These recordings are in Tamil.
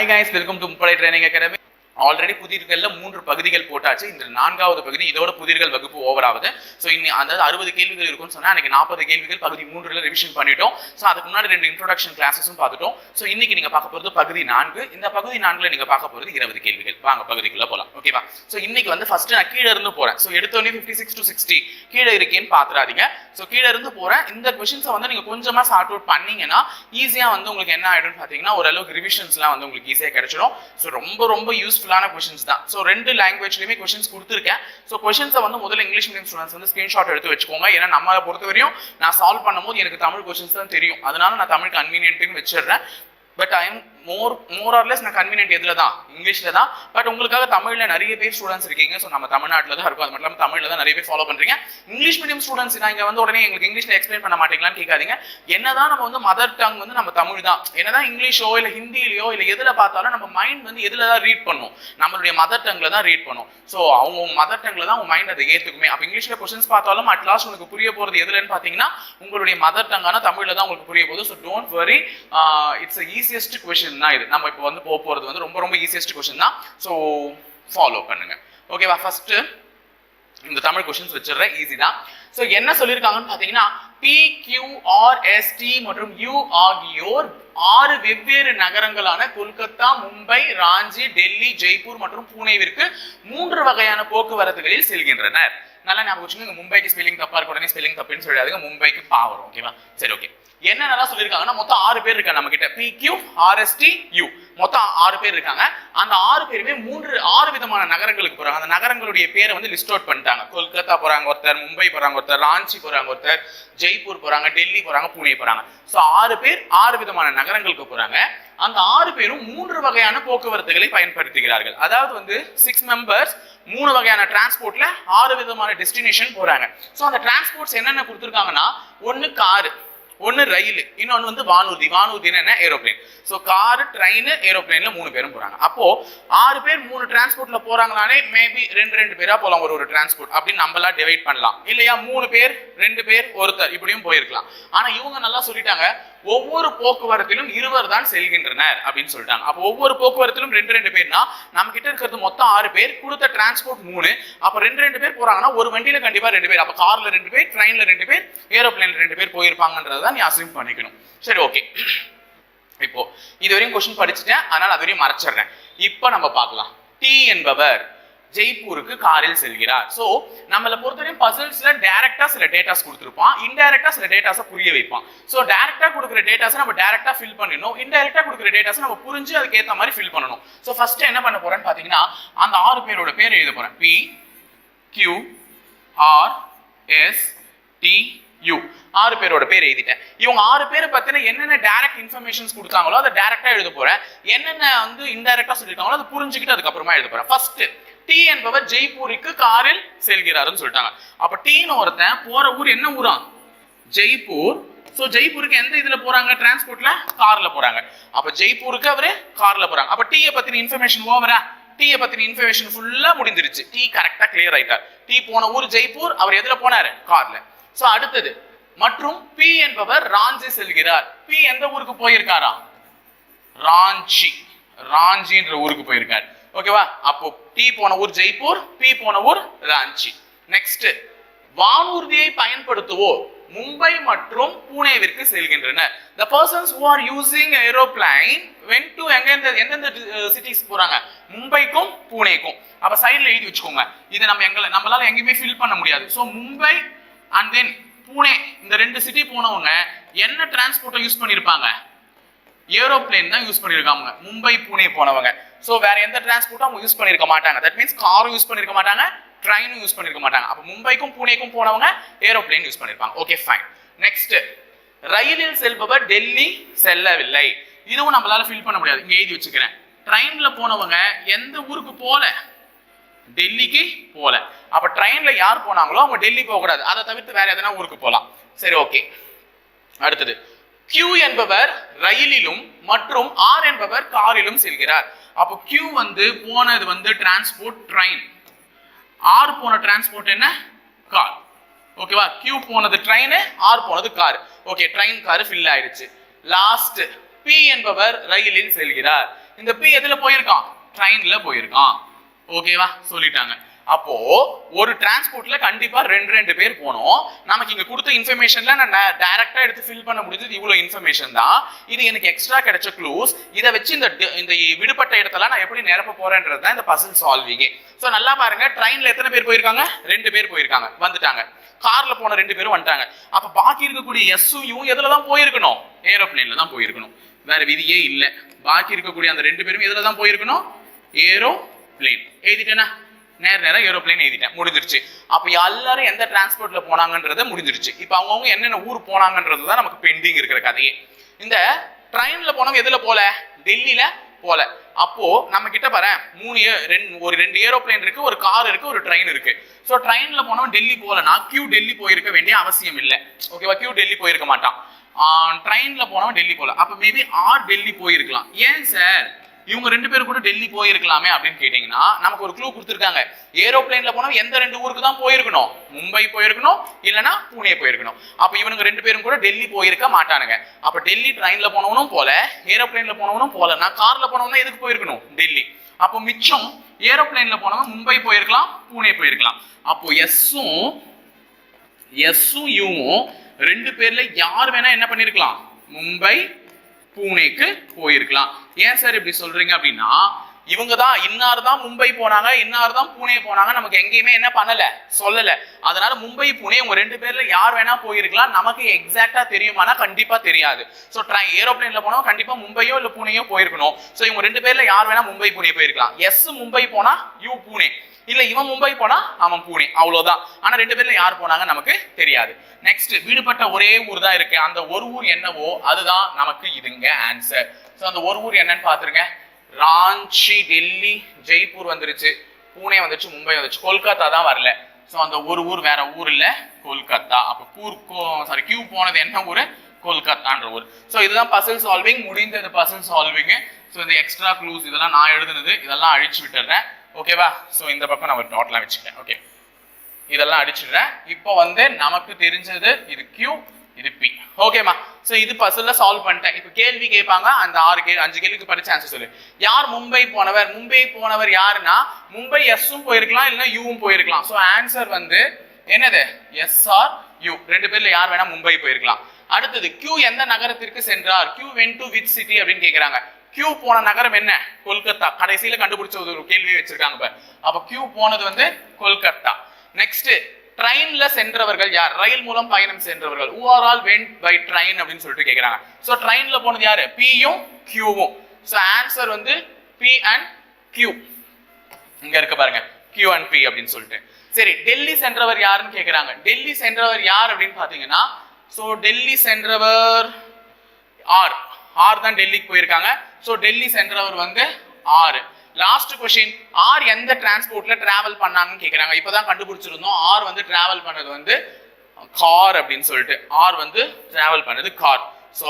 हाय गाइस वेलकम टू मुपड़े ट्रेनिंग एकेडमी ஆல்ரெடி புதிர்கள்ல மூன்று பகுதிகள் போட்டாச்சு. இந்த நான்காவது பகுதி இதோட புதிர்கள் வகுப்பு ஓவர் ஆகுது. ஸோ இனி அதாவது அறுபது கேள்விகள் இருக்கும்னு சொன்னா அன்னைக்கு நாற்பது கேள்விகள் பகுதி மூன்றுல ரிவிஷன் பண்ணிட்டோம். ஸோ அதுக்கு முன்னாடி ரெண்டு இன்ட்ரோடக்ஷன் கிளாஸஸும் பார்த்துட்டோம். ஸோ இன்னைக்கு நீங்க பார்க்க போறது பகுதி நான்கு. இந்த பகுதி நான்குல நீங்க பார்க்க போறது இருபது கேள்விகள். வாங்க பகுதிக்குள்ள போலாம். ஓகேவா ஸோ இன்னைக்கு வந்து ஃபர்ஸ்ட் நான் கீழே இருந்து போறேன். ஸோ எடுத்தோடனே ஃபிஃப்டி சிக்ஸ் டு சிக்ஸ்டி கீழே இருக்கேன்னு பாத்துறாதீங்க. ஸோ கீழே இருந்து போறேன். இந்த கொஷின்ஸை வந்து நீங்க கொஞ்சமா சார்ட் அவுட் பண்ணீங்கன்னா ஈஸியா வந்து உங்களுக்கு என்ன ஆயிடும்னு பாத்தீங்கன்னா ஓரளவுக்கு ரிவிஷன்ஸ்லாம் வந்து உங்களுக்கு ஈஸியாக கிடைச்சிடும். ஸோ ரொம்ப ரொம்ப யூஸ்ஃபுல்லான கொஷின்ஸ் தான். ஸோ ரெண்டு லாங்குவேஜ்லயுமே கொஷின்ஸ் கொடுத்துருக்கேன். ஸோ கொஷின்ஸை வந்து முதல்ல இங்கிலீஷ் மீடியம் ஸ்டூடெண்ட்ஸ் வந்து ஸ்கிரீன்ஷாட் எடுத்து வச்சுக்கோங்க. ஏன்னா நம்மளை பொறுத்தவரையும் நான் சால்வ் பண்ணும்போது எனக்கு தமிழ் கொஷின்ஸ் தான் தெரியும். அதனால நான் தமிழ் கன்வீனியன்ட்டுன்னு வச்சிடுறேன். But I am more more or less நான் கன்வீனியன்ட் இதில் தான்? இங்கிலீஷ்ல தான். பட் உங்களுக்காக தமிழில் நிறைய பேர் ஸ்டூடெண்ட்ஸ் இருக்கீங்க. ஸோ நம்ம தமிழ்நாட்டில் தான் இருக்கும். அது மட்டும் இல்லாமல் தமிழில் தான் நிறைய பேர் ஃபாலோ பண்ணுறீங்க இங்கிலீஷ் மீடியம் ஸ்டூடெண்ட்ஸ் நான் இங்கே வந்து உடனே எங்களுக்கு இங்கிலீஷில் எக்ஸ்பிளைன் பண்ண மாட்டீங்களான்னு கேட்காதீங்க. என்னதான் நம்ம வந்து மதர் டங் வந்து நம்ம தமிழ் தான். என்னதான் இங்கிலீஷோ இல்லை ஹிந்திலயோ இல்லை எதில் பார்த்தாலும் நம்ம மைண்ட் வந்து எதில் தான் ரீட் பண்ணும்? நம்மளுடைய மதர் டங்கில் தான் ரீட் பண்ணும். ஸோ அவங்க மதர் டங்கில் தான் உங்கள் மைண்ட் அதை ஏத்துக்குமே. அப்போ இங்கிலீஷில் கொஸ்டின்ஸ் பார்த்தாலும் அட் லாஸ்ட் உங்களுக்கு புரிய போகிறது எதுலன்னு பார்த்தீங்கன்னா உங்களுடைய மதர் டங்கான தமிழில் தான் உங்களுக்கு புரிய போகுது. So don't worry it's easiest question question தான் இது. நம்ம இப்போ வந்து போக போகிறது வந்து ரொம்ப ரொம்ப ஈஸியஸ்ட் கொஸ்டின் தான். ஸோ ஃபாலோ பண்ணுங்க. ஓகேவா ஃபர்ஸ்ட் இந்த தமிழ் கொஸ்டின்ஸ் வச்சிடுறேன். ஈஸி தான். ஸோ என்ன சொல்லியிருக்காங்கன்னு பார்த்தீங்கன்னா பி கியூ ஆர் மற்றும் யூ ஆகியோர் ஆறு வெவ்வேறு நகரங்களான கொல்கத்தா மும்பை ராஞ்சி டெல்லி ஜெய்ப்பூர் மற்றும் புனேவிற்கு மூன்று வகையான போக்குவரத்துகளில் செல்கின்றனர். நல்லா ஞாபகம் வச்சுக்கோங்க. மும்பைக்கு ஸ்பெல்லிங் தப்பா இருக்க உடனே ஸ்பெல்லிங் தப்புன்னு சொல்லிடாதுங்க. மும்பைக்கு பா வரும் ஓகேவா சரி ஓகே என்ன நல்லா சொல்லியிருக்காங்கன்னா மொத்தம் ஆறு பேர் இருக்காங்க நம்ம கிட்ட பி கியூ ஆர்எஸ்டி யூ மொத்தம் ஆறு பேர் இருக்காங்க. அந்த ஆறு பேருமே மூன்று ஆறு விதமான நகரங்களுக்கு போறாங்க. அந்த நகரங்களுடைய பேரை வந்து லிஸ்ட் அவுட் பண்ணிட்டாங்க. கொல்கத்தா போறாங்க ஒருத்தர் மும்பை போறாங்க ஒருத்தர் ராஞ்சி போறாங்க ஒருத்தர் ஜெய்ப்பூர் போறாங்க டெல்லி போறாங்க புனே போறாங்க. ஸோ ஆறு பேர் ஆறு விதமான நகரங்களுக்கு போறாங்க. அந்த ஆறு பேரும் மூன்று வகையான போக்குவரத்துகளை பயன்படுத்துகிறார்கள். அதாவது வந்து சிக்ஸ் மெம்பர்ஸ் மூணு வகையான டிரான்ஸ்போர்ட்ல ஆறு விதமான டெஸ்டினேஷன் போறாங்க. ஸோ அந்த டிரான்ஸ்போர்ட்ஸ் என்னென்ன கொடுத்துருக்காங்கன்னா ஒன்று காரு. ஒன்று ரயில் இன்னொன்று வந்து வானூர்தி. வானூர்தினா என்ன? ஏரோப்ளேன் ஸோ காரு ட்ரெயின் ஏரோப்ளேனில் மூணு பேரும் போகிறாங்க அப்போது ஆறு பேர் மூணு டிரான்ஸ்போர்ட்டில் போறாங்கனாலே மேபி ரெண்டு ரெண்டு பேராக போகலாம் ஒரு ஒரு டிரான்ஸ்போர்ட் அப்படின்னு நம்மளா டிவைட் பண்ணலாம். இல்லையா? மூணு பேர் ரெண்டு பேர் ஒருத்தர். இப்படியும் போயிருக்கலாம். ஆனால் இவங்க நல்லா சொல்லிட்டாங்க ஒவ்வொரு போக்குவரத்திலும் இருவர் தான் செல்கின்றனர் அப்படின்னு சொல்லிட்டாங்க. அப்போ ஒவ்வொரு போக்குவரத்திலும் ரெண்டு ரெண்டு பேர்னா நம்ம கிட்ட இருக்கிறது மொத்தம் ஆறு பேர் கொடுத்த டிரான்ஸ்போர்ட் மூணு. அப்போ ரெண்டு ரெண்டு பேர் போறாங்கன்னா ஒரு வண்டியில கண்டிப்பா ரெண்டு பேர். அப்போ கார்ல ரெண்டு பேர் ட்ரெயின்ல ரெண்டு பேர் ஏரோப்ளேன்ல ரெண்டு பேர் போயிருப்பாங்கன்றத நீ அசியூம் பண்ணிக்கணும். சரி ஓகே இப்போ இது வரையும் கொஸ்டின் படிச்சுட்டேன். அதனால அது வரையும் மறைச்சிடுறேன். இப்போ நம்ம பார்க்கலாம். டி என்பவர் ஜெய்ப்பூருக்கு காரில் செல்கிறார். சோ நம்மள பொறுத்தவரையும் பசில்ஸ்ல டேரெக்டாக சில டேட்டாஸ் கொடுத்துருப்பான். இன்டெரக்டாக சில டேட்டாஸை புரிய வைப்பான். சோ டேரெக்டாக கொடுக்குற டேட்டாஸை நம்ம டைரக்டா ஃபில் பண்ணிடணும். இன்டெரக்டாக கொடுக்குற டேட்டாஸ் நம்ம புரிஞ்சு அதுக்கு மாதிரி ஃபில் பண்ணணும். ஸோ ஃபஸ்ட்டு என்ன பண்ண போறேன்னு பாத்தீங்கன்னா அந்த ஆறு பேரோட பேர் எழுத போகிறேன் P Q R S T U ஆறு பேரோட பேர் எழுதிட்டேன். இவங்க ஆறு பேரை பத்தின என்னென்ன டைரக்ட் இன்ஃபர்மேஷன்ஸ் கொடுத்தாங்களோ அதை டைரக்டா எழுத போறேன். என்னென்ன வந்து இன்டைரக்டா சொல்லியிருக்காங்களோ அதை புரிஞ்சுக்கிட்டு அதுக்கப்புறமா எழுத போறேன். ஃபர்ஸ்ட் டி என்பவர் ஜெய்ப்பூருக்கு காரில் செல்கிறாருன்னு சொல்லிட்டாங்க. அப்ப டீன்னு ஒருத்தன் போற ஊர் என்ன ஊரா? ஜெய்ப்பூர். ஸோ ஜெய்ப்பூருக்கு எந்த இதுல போறாங்க? டிரான்ஸ்போர்ட்ல கார்ல போறாங்க. அப்ப ஜெய்ப்பூருக்கு அவரு கார்ல போறாங்க. அப்ப டீயை பத்தின இன்ஃபர்மேஷன் ஓவரா டீயை பத்தின இன்ஃபர்மேஷன் ஃபுல்லா முடிஞ்சிருச்சு. டீ கரெக்டா கிளியர் ஆயிட்டார். டீ போன ஊர் ஜெய்ப்பூர். அவர் எதுல போனாரு? கார்ல சோ அடுத்தது. மற்றும் பி என்பவர் ராஞ்சி செல்கிறார். பி எந்த ஊருக்கு போயிருக்காரா ராஞ்சி. ராஞ்சின்ற ஊருக்கு போயிருக்கார். ஓகேவா அப்போ டி போன ஊர் ஜெய்ப்பூர் பி போன ஊர் ராஞ்சி. நெக்ஸ்ட் வானூர்தியை பயன்படுத்துவோர் மும்பை மற்றும் புனேவிற்கு செல்கின்றனர். The persons who are using aeroplane when to எங்க எந்தெந்த சிட்டிஸ் போறாங்க? மும்பைக்கும் புனேக்கும். அப்ப சைடுல எழுதி வச்சுக்கோங்க. இதை நம்ம எங்களை நம்மளால எங்கேயுமே ஃபில் பண்ண முடியாது. So Mumbai and then Pune இந்த ரெண்டு சிட்டி போனவங்க என்ன டிரான்ஸ்போர்ட்டை யூஸ் பண்ணியிருப்பாங்க ஏரோப்ளேன் தான் யூஸ் பண்ணியிருக்காங்க மும்பை பூனே போனவங்க. ஸோ வேற எந்த டிரான்ஸ்போர்ட்டும் அவங்க யூஸ் பண்ணிருக்க மாட்டாங்க. தட் மீன்ஸ் காரும் யூஸ் பண்ணிருக்க மாட்டாங்க ட்ரெயினும் யூஸ் பண்ணிருக்க மாட்டாங்க. அப்போ மும்பைக்கும் பூனேக்கும் போனவங்க ஏரோப்ளேன் யூஸ் பண்ணிருப்பாங்க. ஓகே ஃபைன் நெக்ஸ்ட் ரயிலில் செல்பவர் டெல்லி செல்லவில்லை. இதுவும் நம்மளால ஃபில் பண்ண முடியாது. இங்கே எழுதி வச்சுக்கிறேன். ட்ரெயினில் போனவங்க எந்த ஊருக்கு போல டெல்லிக்கு போகல அப்போ ட்ரெயினில் யார் போனாங்களோ அவங்க டெல்லி போகக்கூடாது அதை தவிர்த்து வேற எதனா ஊருக்கு போகலாம் சரி ஓகே அடுத்தது. கியூ என்பவர் ரயிலிலும் மற்றும் ஆர் என்பவர் காரிலும் செல்கிறார். அப்போ கியூ வந்து போனது வந்து டிரான்ஸ்போர்ட் ட்ரெயின் ஆர் போன டிரான்ஸ்போர்ட் என்ன? கார் ஓகேவா கியூ போனது ட்ரெயின் ஆர் போனது car okay train car fill ஆயிடுச்சு. லாஸ்ட் பி என்பவர் ரயிலில் செல்கிறார். இந்த பி எதுல போயிருக்கான்? ட்ரெயின்ல போயிருக்கான். ஓகேவா சொல்லிட்டாங்க. அப்போ ஒரு டிரான்ஸ்போர்ட்ல கண்டிப்பா ரெண்டு ரெண்டு பேர் போனோம். நமக்கு இங்க கொடுத்த இன்ஃபர்மேஷன்ல நான் டைரக்டா எடுத்து ஃபில் பண்ண முடிஞ்சது இவ்வளவு இன்ஃபர்மேஷன் தான். இது எனக்கு எக்ஸ்ட்ரா கிடைச்ச க்ளூஸ் இதை வச்சு இந்த இந்த விடுபட்ட இடத்துல நான் எப்படி நிரப்ப போறேன்றது தான் இந்த பசில் சால்விங் ஸோ நல்லா பாருங்க. ட்ரெயின்ல எத்தனை பேர் போயிருக்காங்க? ரெண்டு பேர் போயிருக்காங்க. வந்துட்டாங்க. கார்ல போன ரெண்டு பேரும் வந்துட்டாங்க. அப்ப பாக்கி இருக்கக்கூடிய எஸ்ஸும் யூ எதுல தான் போயிருக்கணும்? ஏரோப்ளேன்ல தான் போயிருக்கணும். வேற விதியே இல்லை. பாக்கி இருக்கக்கூடிய அந்த ரெண்டு பேரும் எதுல தான் போயிருக்கணும்? ஏரோ பிளேன் எழுதிட்டேனா நேர நேரம் ஏரோப்ளேன் எழுதிட்டேன் முடிஞ்சிருச்சு. அப்போ எல்லாரும் எந்த டிரான்ஸ்போர்ட்ல போனாங்கன்றத முடிஞ்சிருச்சு. இப்போ அவங்கவுங்க என்னென்ன ஊர் போனாங்கன்றது தான் நமக்கு பெண்டிங் இருக்கிற கதையே. இந்த ட்ரெயின்ல போனவங்க எதுல போல? டெல்லியில போல. அப்போ நம்ம கிட்ட பாரு மூணு ஏ- ரெண்டு ஒரு ரெண்டு ஏரோப்ளேன் இருக்கு ஒரு கார் இருக்கு ஒரு ட்ரெயின் இருக்கு. ஸோ ட்ரெயின்ல போனவன் டெல்லி போலனா கியூ டெல்லி போயிருக்க வேண்டிய அவசியம் இல்லை. ஓகேவா கியூ டெல்லி போயிருக்க மாட்டான். ட்ரெயின்ல போனவன் டெல்லி போகல அப்போ மேபி ஆர் டெல்லி போயிருக்கலாம். ஏன் சார் இவங்க ரெண்டு பேரும் கூட டெல்லி போயிருக்கலாமே அப்படின்னு கேட்டீங்கன்னா நமக்கு ஒரு க்ளூ கொடுத்துருக்காங்க. ஏரோப்ளைன்ல போனவன் எந்த ரெண்டு ஊருக்கு தான் போயிருக்கணும்? மும்பை போயிருக்கணும் இல்லனா புனே போயிருக்கணும். அப்ப இவனுங்க ரெண்டு பேரும் கூட டெல்லி போயிருக்க மாட்டானுங்க. அப்ப டெல்லி ட்ரெயின்ல போனவனும் போல ஏரோப்ளைன்ல போனவனும் போல நான் கார்ல போனவன் எதுக்கு போயிருக்கணும்? டெல்லி. அப்போ மிச்சம் ஏரோப்ளைன்ல போனவன் மும்பை போயிருக்கலாம் புனே போயிருக்கலாம். அப்போ எஸ்ஸும் எஸ்ஸும் யூவும் ரெண்டு பேர்ல யார் வேணா என்ன பண்ணிருக்கலாம்? மும்பை பூனேக்கு போயிருக்கலாம். ஏன் சார் இப்படி சொல்றீங்க அப்படின்னா இவங்க தான் இன்னார் தான் மும்பை போனாங்க இன்னார் தான் பூனே போனாங்க நமக்கு எங்கேயுமே என்ன பண்ணல சொல்லல. அதனால மும்பை புனே உங்க ரெண்டு பேர்ல யார் வேணா போயிருக்கலாம் நமக்கு எக்ஸாக்டா தெரியுமானா கண்டிப்பா தெரியாது. சோ ட்ரை ஏரோப்ளேன்ல போனா கண்டிப்பா மும்பையோ இல்ல புனேயோ போயிருக்கணும். சோ இவங்க ரெண்டு பேர்ல யார் வேணா மும்பை புனே போயிருக்கலாம். எஸ் மும்பை போனா யூ பூனே. இல்ல இவன் மும்பை போனா அவன் பூனே அவ்வளவுதான். ஆனா ரெண்டு பேர்ல யார் போனாங்க நமக்கு தெரியாது. நெக்ஸ்ட் விடுபட்ட ஒரே ஊர் தான் இருக்கு. அந்த ஒரு ஊர் என்னவோ அதுதான் நமக்கு இதுங்க ஆன்சர் ஸோ அந்த ஒரு ஊர் என்னன்னு பாத்துருங்க ராஞ்சி டெல்லி ஜெய்ப்பூர் வந்துருச்சு. பூனே வந்துச்சு மும்பை வந்துச்சு. கொல்கத்தா தான் வரல. ஸோ அந்த ஒரு ஊர் வேற ஊர் இல்ல கொல்கத்தா. அப்ப கூர் சாரி கியூ போனது என்ன ஊர்? கொல்கத்தான்ற ஊர். ஸோ இதுதான் பசில் சால்விங் முடிந்தது பசில் சால்விங் ஸோ இந்த எக்ஸ்ட்ரா க்ளூஸ் இதெல்லாம் நான் எழுதுனது இதெல்லாம் அழிச்சு விட்டுறேன். ஓகேவா ஸோ இந்த பக்கம் நான் ஒரு டோட்டலா வச்சுக்கிறேன். ஓகே இதெல்லாம் அடிச்சிடுறேன். இப்போ வந்து நமக்கு தெரிஞ்சது இது கியூ இது பி ஓகேமா ஸோ இது பசில் சால்வ் பண்ணிட்டேன். இப்போ கேள்வி கேட்பாங்க. அந்த ஆறு கேள்வி அஞ்சு கேள்விக்கு படிச்ச ஆன்சர் சொல்லு. யார் மும்பை போனவர்? மும்பை போனவர் யாருன்னா மும்பை எஸ்ஸும் போயிருக்கலாம் இல்லைன்னா யூவும் போயிருக்கலாம். ஸோ ஆன்சர் வந்து என்னது? எஸ் ஆர் யூ ரெண்டு பேர்ல யார் வேணா மும்பை போயிருக்கலாம். அடுத்தது கியூ எந்த நகரத்திற்கு சென்றார்? Q went to which city அப்படின்னு கேட்குறாங்க கியூ போன நகரம் என்ன? கொல்கத்தா. கடைசியில கண்டுபிடிச்ச ஒரு கேள்வி வச்சிருக்காங்க பாரு. அப்ப கியூ போனது வந்து கொல்கத்தா. நெக்ஸ்ட் ட்ரெயின்ல சென்றவர்கள் யார்? ரயில் மூலம் பயணம் சென்றவர்கள். Who are all went by அப்படின்னு சொல்லிட்டு கேக்குறாங்க. சோ ட்ரெயின்ல போனது யாரு? பியும் கியூவும் சோ ஆன்சர் வந்து பி அண்ட் கியூ இங்க இருக்க பாருங்க. கியூ அண்ட் பி அப்படின்னு சொல்லிட்டு. சரி டெல்லி சென்றவர் யாருன்னு கேக்குறாங்க. டெல்லி சென்றவர் யார் அப்படின்னு பாத்தீங்கன்னா சோ டெல்லி சென்றவர் ஆர் ஆர் தான் டெல்லிக்கு போயிருக்காங்க. ஸோ டெல்லி சென்றவர் வந்து ஆர் லாஸ்ட் கொஸ்டின் ஆர் எந்த டிரான்ஸ்போர்ட்ல டிராவல் பண்ணாங்கன்னு கேக்குறாங்க. இப்பதான் கண்டுபிடிச்சிருந்தோம். ஆர் வந்து டிராவல் பண்ணது வந்து கார் அப்படின்னு சொல்லிட்டு. ஆர் வந்து டிராவல் பண்ணது கார் ஸோ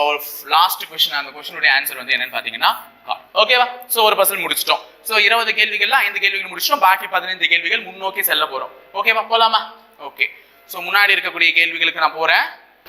லாஸ்ட் கொஸ்டின் அந்த கொஸ்டினுடைய ஆன்சர் வந்து என்னன்னு பாத்தீங்கன்னா கார் ஓகேவா ஸோ ஒரு பர்சன் முடிச்சிட்டோம். ஸோ இருபது கேள்விகள்ல ஐந்து கேள்விகள் முடிச்சிட்டோம். பாக்கி பதினைந்து கேள்விகள் முன்னோக்கி செல்ல போறோம். ஓகேவா போலாமா? ஓகே ஸோ முன்னாடி இருக்கக்கூடிய கேள்விகளுக்கு நான் போறேன்.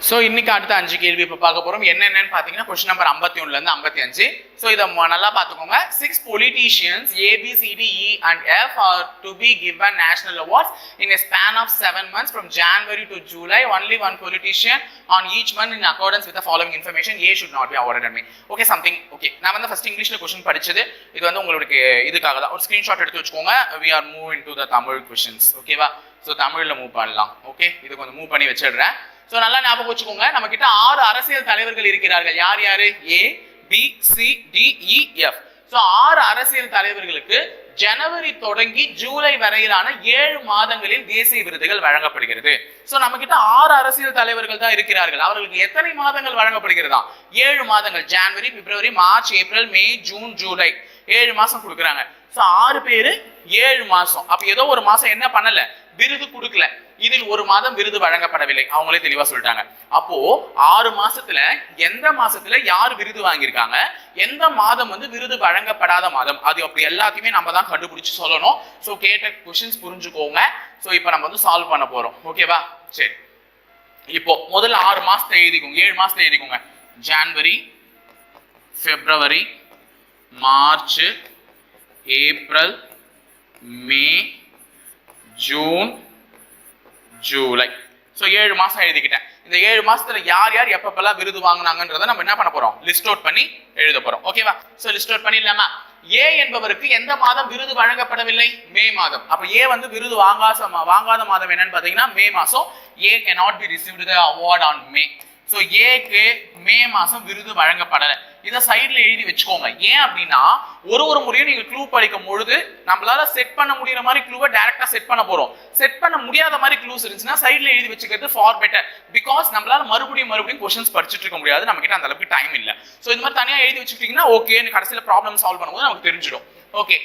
ஸோ இன்னைக்கு அடுத்த அஞ்சு கேள்வி இப்போ பார்க்க போகிறோம் என்னென்னு பார்த்தீங்கன்னா கொஸ்டின் நம்பர் ஐம்பத்தி ஒன்றுலேருந்து ஐம்பத்தி அஞ்சு ஸோ இதை நல்லா பார்த்துக்கோங்க. Six politicians A B C D E and F are to be given national awards in a span of seven months from January to July only one politician on each month in accordance with following information A should not be be awarded and okay Okay, நான் வந்து ஃபர்ஸ்ட் இங்கிலீஷில் கொஸ்டின் படிச்சது. இது வந்து உங்களுக்கு இதுக்காக தான். ஒரு ஸ்க்ரீன்ஷாட் எடுத்து வச்சுக்கோங்க. We are move in to the Tamil questions ஓகேவா ஸோ தமிழில் மூவ் பண்ணலாம். ஓகே இது கொஞ்சம் மூவ் பண்ணி வச்சிடுறேன். ஸோ நல்லா ஞாபகம் வச்சுக்கோங்க. நம்ம கிட்ட ஆறு அரசியல் தலைவர்கள் இருக்கிறார்கள். யார் யாரு? A B C D E F so ஆறு அரசியல் தலைவர்களுக்கு ஜனவரி தொடங்கி ஜூலை வரையிலான ஏழு மாதங்களில் தேசிய விருதுகள் வழங்கப்படுகிறது. சோ நம்ம கிட்ட ஆறு அரசியல் தலைவர்கள் தான் இருக்கிறார்கள். அவர்களுக்கு எத்தனை மாதங்கள் வழங்கப்படுகிறதா? ஏழு மாதங்கள். ஜனவரி பிப்ரவரி மார்ச் ஏப்ரல் மே ஜூன் ஜூலை. ஏழு மாசம் கொடுக்குறாங்க. சோ ஆறு பேரு ஏழு மாசம். அப்போ ஏதோ ஒரு மாசம் என்ன பண்ணல? விருது கொடுக்கல. இதில் ஒரு மாதம் விருது வழங்கப்படவில்லை. அவங்களே தெளிவா சொல்லிட்டாங்க. அப்போ ஆறு மாசத்துல எந்த மாசத்துல யார் விருது வாங்கியிருக்காங்க? எந்த மாதம் வந்து விருது வழங்கப்படாத மாதம்? அது அப்படி எல்லாத்தையுமே நம்ம தான் கண்டுபிடிச்சு சொல்லணும். ஸோ கேட்ட கொஸ்டின்ஸ் புரிஞ்சுக்கோங்க. ஸோ இப்போ நம்ம வந்து சால்வ் பண்ண போறோம். ஓகேவா சரி. இப்போ முதல்ல ஆறு மாசத்தை எழுதிக்கோங்க. ஏழு மாசத்தை எழுதிக்கோங்க. January February March April May June July so ஏழு மாதம் எழுதிக்கிட்டேன். இந்த ஏழு மாசத்துல யார் யார் எப்பப்பெல்லாம் விருது வாங்கினாங்கன்றதை நம்ம என்ன பண்ண போறோம்? லிஸ்ட் அவுட் பண்ணி எழுத போறோம். ஓகேவா ஸோ லிஸ்ட் அவுட் பண்ணிடலாமா? ஏ என்பவருக்கு எந்த மாதம் விருது வழங்கப்படவில்லை? மே மாதம். அப்ப ஏ வந்து விருது வாங்காத மா- வாங்காத மாதம் என்னன்னு பாத்தீங்கன்னா மே மாசம் A can not be received the award on May so ஏக்கு மே மாதம் விருது வழங்கப்படலை. இதை சைடில் எழுதி வச்சுக்கோங்க. ஏன் அப்படின்னா ஒரு ஒரு முறையும் நீங்கள் க்ளூ படிக்கும் பொழுது நம்மளால செட் பண்ண முடியிற மாதிரி க்ளூவை டேரெக்டாக செட் பண்ண போகிறோம் செட் பண்ண முடியாத மாதிரி க்ளூஸ் இருந்துச்சுன்னா சைடில் எழுதி வச்சுக்கிறது ஃபார் பெட்டர் பிகாஸ் நம்மளால மறுபடியும் மறுபடியும் கொஸ்டின்ஸ் படிச்சுட்டு இருக்க முடியாது. நம்மகிட்ட அந்த அளவுக்கு டைம் இல்லை. ஸோ இந்த மாதிரி தனியாக எழுதி வச்சுக்கிட்டிங்கன்னா ஓகே கடைசியில் ப்ராப்ளம் சால்வ் பண்ணும்போது நமக்கு தெரிஞ்சிடும். ஓகே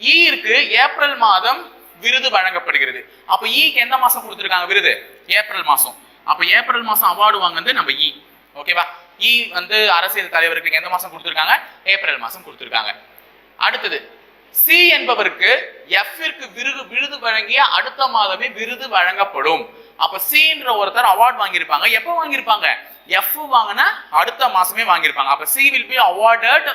ஈ இருக்கு ஏப்ரல் மாதம் விருது வழங்கப்படுகிறது. அப்போ ஈக்கு e எந்த மாதம் கொடுத்துருக்காங்க விருது? ஏப்ரல் மாதம் அப்போ ஏப்ரல் மாதம் அவார்டு வாங்குறது நம்ம இ ஓகேவா இ வந்து அரசியல் தலைவருக்கு எந்த மாதம் கொடுத்துருக்காங்க? ஏப்ரல் மாசம் கொடுத்துருக்காங்க. அடுத்தது சி என்பவருக்கு எஃப்ற்கு விருது விருது வழங்கிய அடுத்த மாதமே விருது வழங்கப்படும். அப்ப சின்ற ஒருத்தர் அவார்ட் வாங்கியிருப்பாங்க. எப்போ வாங்கியிருப்பாங்க? எஃப் வாங்கின அடுத்த மாசமே வாங்கியிருப்பாங்க. அப்ப C will be awarded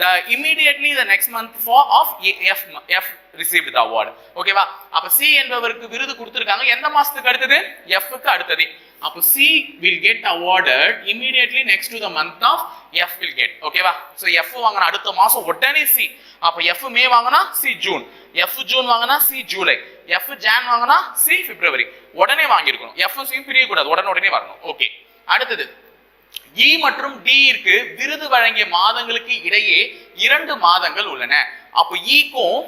the immediately the next month for of F F received the award. ஓகேவா அப்ப சி என்பவருக்கு விருது கொடுத்திருக்காங்க. எந்த மாசத்துக்கு அடுத்தது? F க்கு அடுத்தது. அப்ப C will get awarded immediately next to the month of F will get. ஓகேவா சோ F வாங்கின அடுத்த மாசம் உடனே C. அப்ப F மே வாங்கினா C ஜூன் F ஜூன் வாங்கினா C ஜூலை F ஜான் வாங்கினா C பிப்ரவரி உடனே வாங்கியிருக்கணும். F C பிரிய கூடாது உடனே உடனே வரணும். ஓகே அடுத்தது. இ மற்றும் டி விருது வழங்கிய மாதங்களுக்கு இடையே இரண்டு மாதங்கள் உள்ளன. அப்போ e ஈக்கும்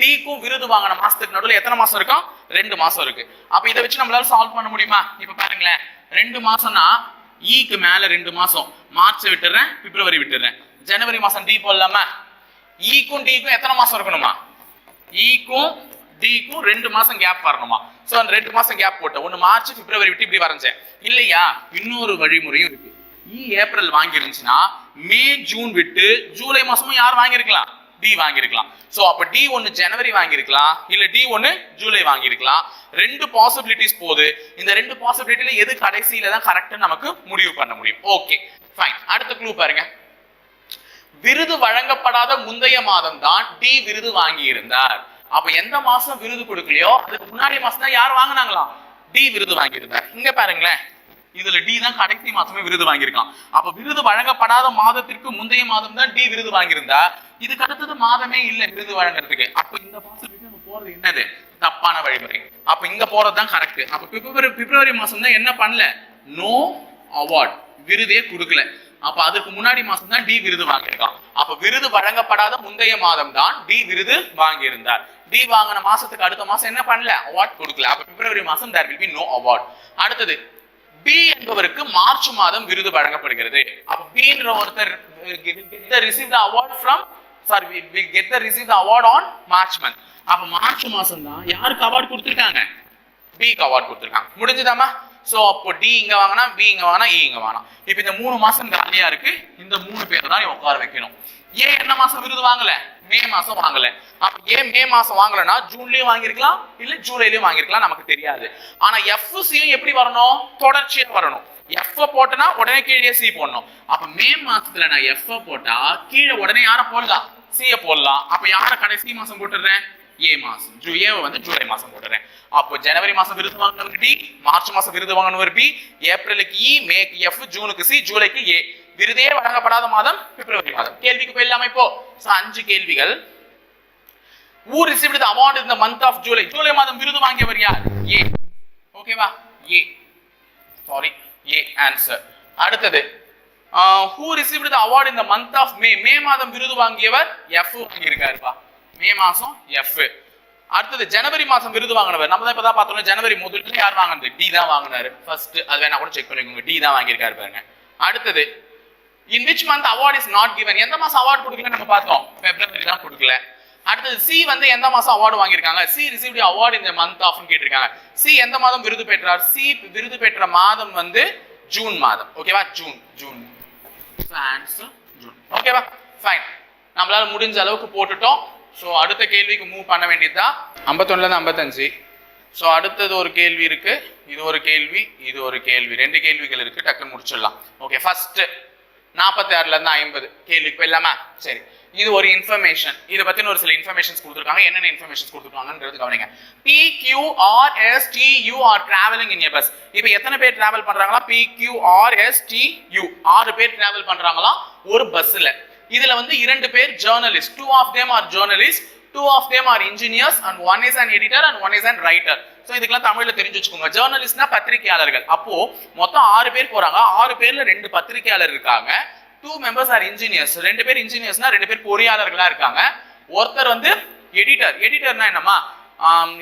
டிக்கும் விருது வாங்கின மாசத்துக்கு நடுவில் எத்தனை மாசம் இருக்கும் ரெண்டு மாசம் இருக்கு. அப்ப இதை வச்சு நம்மளால சால்வ் பண்ண முடியுமா? இப்ப பாருங்களேன். ரெண்டு மாசம்னா e ஈக்கு மேல ரெண்டு மாசம். மார்ச் விட்டுறேன் பிப்ரவரி விட்டுறேன். ஜனவரி மாசம் டி போடலாம? ஈக்கும் டிக்கும் எத்தனை மாசம் இருக்கணுமா? ஈக்கும் டிக்கும் ரெண்டு மாசம் கேப் வரணுமா? சோ அந்த ரெண்டு மாசம் கேப் போட்டேன். ஒன்னு மார்ச் பிப்ரவரி விட்டு இப்படி வரைஞ்சேன். இல்லையா? இன்னொரு வழிமுறையும் இருக்கு. E ஏப்ரல் வாங்கிருந்துச்சுன்னா மே ஜூன் விட்டு ஜூலை மாசமும் யார் வாங்கியிருக்கலாம்? டி வாங்கியிருக்கலாம். சோ அப்ப டி ஒன்னு ஜனவரி வாங்கியிருக்கலாம் இல்ல டி ஒன்னு ஜூலை வாங்கியிருக்கலாம். ரெண்டு பாசிபிலிட்டிஸ் போகுது. இந்த ரெண்டு பாசிபிலிட்டில எது கடைசியில தான் கரெக்ட் நமக்கு முடிவு பண்ண முடியும். ஓகே ஃபைன் அடுத்த க்ளூ பாருங்க. விருது வழங்கப்படாத முந்தைய மாதம் தான் டி விருது வாங்கியிருந்தார். அப்ப எந்த மாசம் விருது கொடுக்கலையோ அதுக்கு முன்னாடி மாசம் தான் யார் வாங்கினாங்களாம்? டி விருது வாங்கியிருந்தார். இங்க பாருங்களேன். இதுல டி தான் கடைசி மாசமே விருது வாங்கியிருக்கான். அப்ப விருது வழங்கப்படாத மாதத்திற்கு முந்தைய மாதம் தான் டி விருது வாங்கியிருந்தா இதுக்கு அடுத்தது மாதமே இல்ல விருது வழங்குறதுக்கு. அப்ப இந்த மாசத்துக்கு நம்ம போறது என்னது? தப்பான வழிமுறை. அப்ப இங்க போறது தான் கரெக்ட் அப்ப பிப்ரவரி பிப்ரவரி மாசம் தான் என்ன பண்ணல? நோ அவார்ட் விருதே கொடுக்கல. அப்ப அதுக்கு முன்னாடி மாசம் தான் டி விருது வாங்கியிருக்கான். அப்ப விருது வழங்கப்படாத முந்தைய மாதம் தான் டி விருது வாங்கியிருந்தார். டி வாங்கின மாசத்துக்கு அடுத்த மாசம் என்ன பண்ணல? அவார்ட் கொடுக்கல. அப்ப பிப்ரவரி மாசம் there will be no award அடுத்தது பி என்பவருக்கு மார்ச் மாதம் விருது வழங்கப்படுகிறது. அப்ப பின்ற ஒருத்தர் receive the award from sorry we get the receive the award on March month அப்ப மார்ச் மாசம் தான் யாருக்கு அவார்டு கொடுத்துருக்காங்க? பிக்கு அவார்டு கொடுத்துருக்காங்க. முடிஞ்சுதாமா சோ அப்போ டி இங்க வாங்கினா பி இங்க வாங்கினா இ இங்க வாங்கினா. இப்போ இந்த மூணு மாசம் காலியா இருக்கு. இந்த மூணு பேர் தான் உட்கார வைக்கணும். ஏன் என்ன மாசம் விருது வாங்கல? மே மாசம் வாங்கல. அப்ப ஏன் மே மாசம் வாங்கலன்னா ஜூன்லயும் வாங்கிருக்கலாம் இல்ல ஜூலைலயும் வாங்கிருக்கலாம் நமக்கு தெரியாது. ஆனா எஃப்சியும் எப்படி வரணும்? தொடர்ச்சியா வரணும். எஃப் போட்டனா உடனே கீழே சி போடணும். அப்ப மே மாசத்துல நான் எஃப் போட்டா கீழே உடனே யார போடலாம்? சிய போடலாம். அப்ப யார கடைசி மாசம் போட்டுடுறேன்? ஏ மாசம். ஜூ ஏ வந்து ஜூலை மாசம் போட்டுறேன் அப்போ ஜனவரி மாசம் விருது வாங்கினவர் டி மார்ச் மாசம் விருது வாங்கினவர் பி ஏப்ரலுக்கு இ மேக்கு எஃப் ஜூனுக்கு சி ஜூலைக்கு ஏ விருதே வழங்கப்படாத மாதம் பிப்ரவரி மாதம். கேள்விக்கு போயிடலாமா இப்போ அஞ்சு கேள்விகள். Who received the award in the month of July July மாதம் விருது வாங்கியவர் யார்? ஏ ஓகேவா ஏ சாரி ஏ ஆன்சர் அடுத்தது who received the award in the month of May மே மாதம் விருது வாங்கியவர் எஃப் வாங்கியிருக்காருப்பா மே மாசம் எஃப் அடுத்தது ஜனவரி மாதம் விருது வாங்கினவர். நம்ம தான் இப்பதான் பார்த்தோம் ஜனவரி முதல்ல யார் வாங்கினது? டி தான் வாங்கினாரு. ஃபர்ஸ்ட் அது வேணா கூட செக் பண்ணிக்கோங்க. டி தான் வாங்கியிருக்காரு பாருங்க. அடுத்தது in which month award is not given எந்த மாசம் அவார்ட் கொடுக்கல நம்ம பார்த்தோம் பிப்ரவரி தான் கொடுக்கல. அடுத்தது சி வந்து எந்த மாசம் அவார்டு வாங்கியிருக்காங்க? C received award in the month ஆஃப்னு கேட்டிருக்காங்க. சி எந்த மாதம் விருது பெற்றார்? சி விருது பெற்ற மாதம் வந்து ஜூன் மாதம். ஓகேவா ஜூன் ஜூன் ஆன்சர் ஜூன் ஓகேவா ஃபைன் நம்மளால முடிஞ்ச அளவுக்கு போட்டுட்டோம். ஸோ அடுத்த கேள்விக்கு மூவ் பண்ண வேண்டியதுதான் ஐம்பத்தொன்னுலேருந்து ஐம்பத்தஞ்சு. ஸோ அடுத்தது ஒரு கேள்வி இருக்கு. இது ஒரு கேள்வி இது ஒரு கேள்வி. ரெண்டு கேள்விகள் இருக்கு. டக்குன்னு முடிச்சிடலாம். ஓகே ஃபர்ஸ்ட் நாற்பத்தி ஆறுல இருந்து ஐம்பது. கேள்விக்கு போயிடலாமா சரி. இது ஒரு இன்ஃபர்மேஷன் இதை பத்தின ஒரு சில இன்ஃபர்மேஷன்ஸ் கொடுத்துருக்காங்க. என்னென்ன இன்ஃபர்மேஷன்ஸ் கொடுத்துருக்காங்கன்றது கவனிங்க. P Q R S T U are travelling in bus இப்போ எத்தனை பேர் டிராவல் பண்றாங்களா? P Q R S T U ஆறு பேர் டிராவல் பண்றாங்களா? ஒரு பஸ்ல இதுல வந்து இரண்டு பேர் journalist two of them are journalist two of them are engineers and one is and editor and one is and writer so இதுக்கெல்லாம் தமிழில் தெரிஞ்சு வச்சுக்கோங்க. ஜேர்னலிஸ்ட்னா பத்திரிகையாளர்கள். அப்போ மொத்தம் ஆறு பேர் போறாங்க. ஆறு பேர்ல ரெண்டு பத்திரிகையாளர் இருக்காங்க. டூ மெம்பர்ஸ் ஆர் இன்ஜினியர்ஸ் ரெண்டு பேர் இன்ஜினியர்ஸ்னா ரெண்டு பேர் பொறியாளர்களா இருக்காங்க. ஒருத்தர் வந்து எடிட்டர் எடிட்டர்னா என்னமா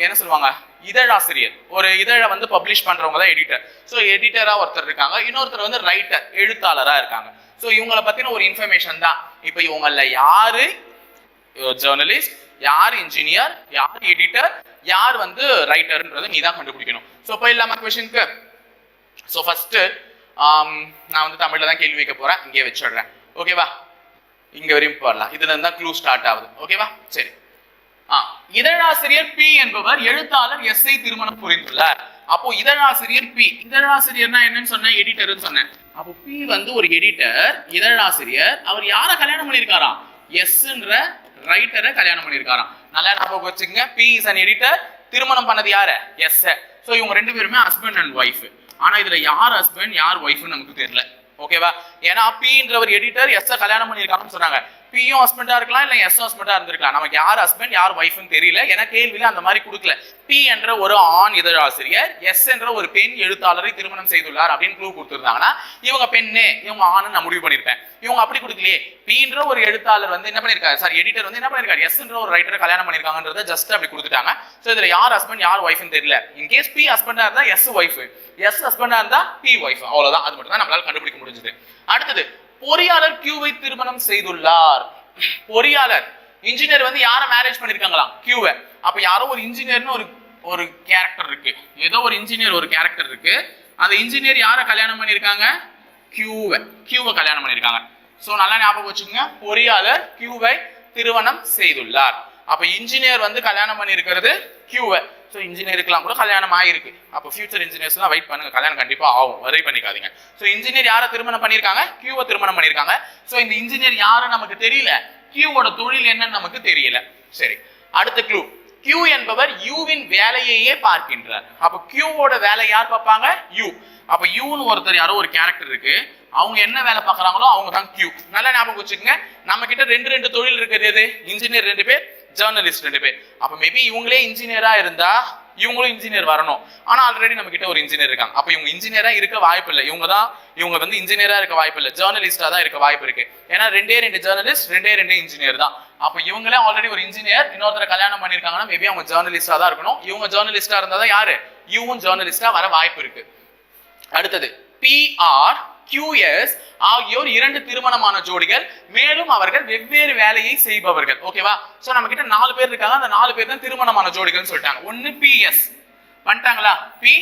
என்ன சொல்லுவாங்க? இதழாசிரியர். ஒரு இதழை வந்து பப்ளிஷ் பண்றவங்க தான் எடிட்டர் ஸோ எடிட்டரா ஒருத்தர் இருக்காங்க. இன்னொருத்தர் வந்து ரைட்டர் எழுத்தாளரா இருக்காங்க. ஸோ இவங்களை பத்தின ஒரு இன்ஃபர்மேஷன் தான். இப்போ இவங்கள யாரு? ஜேர்னலிஸ்ட் யார் இன்ஜினியர் யார் எடிட்டர் யார் வந்து ரைட்டர்ன்றது நீ தான் கண்டுபிடிக்கணும் ஸோ போயிடலாமா கொஷனுக்கு ஸோ ஃபர்ஸ்ட் நான் வந்து தமிழ்ல தான் கேள்வி வைக்க போறேன். இங்கே வச்சிடுறேன். ஓகேவா இங்க வரையும் போடலாம். இதுல இருந்தா க்ளூ ஸ்டார்ட் ஆகுது. ஓகேவா சரி. ஆ இதழாசிரியர் பி என்பவர் எழுத்தாளர் எஸ் ஐ திருமணம் புரிந்துள்ளார். அப்போ இதழாசிரியர் பி இதழாசிரியர்னா என்னன்னு சொன்னேன் எடிட்டர்னு சொன்னேன். அப்போ பி வந்து ஒரு எடிட்டர் இதழாசிரியர் அவர் யாரை கல்யாணம் பண்ணியிருக்காராம்? எஸ்ன்ற ரைட்டரை கல்யாணம் பண்ணியிருக்காராம். நல்லா ஞாபகம் வச்சுங்க பி இஸ் அன் எடிட்டர் திருமணம் பண்ணது யாரு? எஸ் ஸோ இவங்க ரெண்டு பேருமே ஹஸ்பண்ட் அண்ட் ஒய்ஃப் ஆனா இதுல யார் ஹஸ்பண்ட் யார் ஒய்ஃப்னு நமக்கு தெரியல. ஓகேவா ஏன்னா பின்றவர் எடிட்டர் எஸ் கல்யாணம் பண்ணியிருக்காங்கன்னு சொன்னாங்க. பியும் ஹஸ்பண்டா இருக்கலாம் இல்ல எஸ் ஹஸ்பண்டா இருந்திருக்கலாம். நமக்கு யார் ஹஸ்பண்ட் யார் ஒய்ஃப்னு தெரியல. ஏன்னா கேள்வியில அந்த மாதிரி கொடுக்கல. பி என்ற ஒரு ஆண் இதழாசிரியர் எஸ் என்ற ஒரு பெண் எழுத்தாளரை திருமணம் செய்துள்ளார் அப்படின்னு க்ளூ கொடுத்துருந்தாங்கன்னா இவங்க பெண்ணு இவங்க ஆணு நான் முடிவு பண்ணிருப்பேன் இவங்க அப்படி கொடுக்கலையே. பின்ற ஒரு எழுத்தாளர் வந்து என்ன பண்ணிருக்காரு சார் எடிட்டர் வந்து என்ன பண்ணிருக்காரு எஸ் என்ற ஒரு ரைட்டர் கல்யாணம் பண்ணிருக்காங்கன்றத ஜஸ்ட் அப்படி கொடுத்துட்டாங்க. சோ இதுல யார் ஹஸ்பண்ட் யார் ஒய்ஃப்னு தெரியல. இன்கேஸ் பி ஹஸ்பண்டா இருந்தா எஸ் ஒய்ஃப் எஸ் ஹஸ்பண்டா இருந்தா பி ஒய்ஃப் அவ்வளவுதான். அது மட்டும் தான் நம்மளால கண்டுபிடிக்க முடிஞ்சது. அடுத்தது பொறியாளர் கியூவை திருமணம் செய்துள்ளார். பொறியாளர். இன்ஜினியர் வந்து யாரை மேரேஜ் பண்ணிருக்காங்களாம்? கியூவை அப்ப யாரோ ஒரு இன்ஜினியர்னு ஒரு ஒரு கேரக்டர் இருக்கு. ஏதோ ஒரு இன்ஜினியர் ஒரு கேரக்டர் இருக்கு. அந்த இன்ஜினியர் யாரை கல்யாணம் பண்ணிருக்காங்க? கியூவை கியூவை கல்யாணம் பண்ணிருக்காங்க. சோ நல்லா ஞாபகம் வச்சுக்கோங்க. பொறியாளர் கியூவை திருமணம் செய்துள்ளார். அப்ப இன்ஜினியர் வந்து கல்யாணம் பண்ணியிருக்கிறது கியூவை ஸோ இன்ஜினியருக்குலாம் கூட கல்யாணம் ஆகிருக்கு அப்போ ஃபியூச்சர் இன்ஜினியர்ஸ்லாம் வெயிட் பண்ணுங்க. கல்யாணம் கண்டிப்பாக ஆகும். வரை பண்ணிக்காதீங்க. ஸோ இன்ஜினியர் யாரை திருமணம் பண்ணியிருக்காங்க? கியூவை திருமணம் பண்ணியிருக்காங்க. ஸோ இந்த இன்ஜினியர் யாரு நமக்கு தெரியல? கியூவோட தொழில் என்னன்னு நமக்கு தெரியல. சரி. அடுத்த க்ளூ கியூ என்பவர் யூவின் வேலையையே பார்க்கின்றார். அப்ப கியூவோட வேலை யார் பார்ப்பாங்க? யூ அப்போ யூன்னு ஒருத்தர் யாரோ ஒரு கேரக்டர் இருக்கு. அவங்க என்ன வேலை பார்க்கறாங்களோ அவங்க தான் கியூ நல்லா ஞாபகம் வச்சுக்கோங்க. நம்ம கிட்ட ரெண்டு ரெண்டு தொழில் இருக்கிறது எது? இன்ஜினியர் ரெண்டு பேர் ஜேர்னலிஸ்ட் ரெண்டு பேர். அப்போ மேபி இவங்களே இன்ஜினியராக இருந்தா இவங்களும் இன்ஜினியர் வரணும். ஆனால் ஆல்ரெடி நம்ம கிட்ட ஒரு இன்ஜினியர் இருக்காங்க. அப்போ இவங்க இன்ஜினியராக இருக்க வாய்ப்பு இல்லை. இவங்க தான் இவங்க வந்து இன்ஜினியராக இருக்க வாய்ப்பு இல்லை. ஜேர்னலிஸ்டாக தான் இருக்க வாய்ப்பு இருக்கு. ஏன்னா ரெண்டே ரெண்டு ஜேர்னலிஸ்ட் ரெண்டே ரெண்டு இன்ஜினியர் தான். அப்போ இவங்களே ஆல்ரெடி ஒரு இன்ஜினியர் இன்னொருத்தர கல்யாணம் பண்ணியிருக்காங்கன்னா மேபி அவங்க ஜேர்னலிஸ்டாக தான் இருக்கணும். இவங்க ஜேர்னலிஸ்டாக இருந்தால் தான் யாரு? இவங்க ஜேர்னலிஸ்டாக வர வாய்ப்பு இருக்கு. அடுத்தது பிஆர் கியூஎஸ் ஆகியோர் இரண்டு திருமணமான ஜோடிகள். மேலும் அவர்கள் வெவ்வேறு வேலையை செய்பவர்கள். ஓகேவா சோ நம்ம கிட்ட நாலு பேர் இருக்காங்க. அந்த நாலு பேர் தான் திருமணமான ஜோடிகள்னு சொல்லிட்டாங்க. ஒன்னு பிஎஸ் பண்ணிட்டாங்களா? பி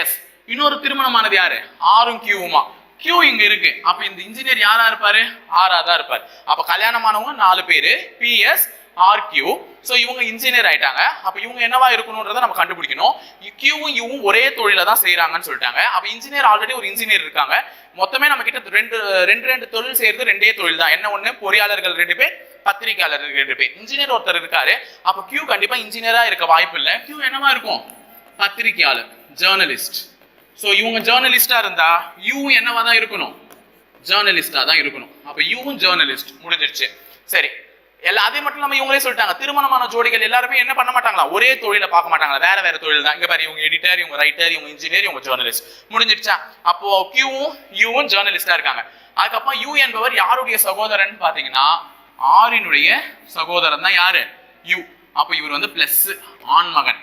எஸ் இன்னொரு திருமணமானது யாரு? ஆறும் கியூவுமா கியூ இங்க இருக்கு. அப்ப இந்த இன்ஜினியர் யாரா இருப்பாரு? ஆறா தான் இருப்பாரு. அப்ப கல்யாணமானவங்க நாலு பேரு. P S R Q so இவங்க இன்ஜினியர் ஆயிட்டாங்க. அப்போ இவங்க என்னவா இருக்கணுன்றதை நம்ம கண்டுபிடிக்கணும். கியூவும் இவும் ஒரே தொழில தான் செய்யறாங்கன்னு சொல்லிட்டாங்க. அப்போ இன்ஜினியர் ஆல்ரெடி ஒரு இன்ஜினியர் இருக்காங்க. மொத்தமே நம்ம கிட்ட ரெண்டு ரெண்டு ரெண்டு தொழில் செய்யறது ரெண்டே தொழில் தான். என்ன ஒண்ணு? பொறியாளர்கள் ரெண்டு பேர் பத்திரிகையாளர் ரெண்டு பேர். இன்ஜினியர் ஒருத்தர் இருக்காரு. அப்போ கியூ கண்டிப்பா இன்ஜினியரா இருக்க வாய்ப்பு இல்லை. கியூ என்னவா இருக்கும்? பத்திரிகையாளர் ஜேர்னலிஸ்ட் ஸோ இவங்க ஜேர்னலிஸ்டா இருந்தா யூவும் என்னவா தான் இருக்கணும்? ஜேர்னலிஸ்டா தான் இருக்கணும். அப்ப யூவும் ஜேர்னலிஸ்ட் முடிஞ்சிருச்சு. சரி. எல்லா அதே மட்டும் இல்லாம இவங்களே சொல்லிட்டாங்க. திருமணமான ஜோடிகள் எல்லாருமே என்ன பண்ண மாட்டாங்களா? ஒரே தொழிலை பார்க்க மாட்டாங்களா? வேற வேற தொழில் தான். இங்க பாரு இவங்க எடிட்டர் இவங்க ரைட்டர் இவங்க இன்ஜினியர் இவங்க ஜேர்னலிஸ்ட் முடிஞ்சிடுச்சா? அப்போ கியூவும் யூவும் ஜேர்னலிஸ்டா இருக்காங்க. அதுக்கப்புறம் யூ என்பவர் யாருடைய சகோதரன் பாத்தீங்கன்னா ஆரினுடைய சகோதரன் தான் யாரு? யூ அப்போ இவர் வந்து பிளஸ் ஆண் மகன்.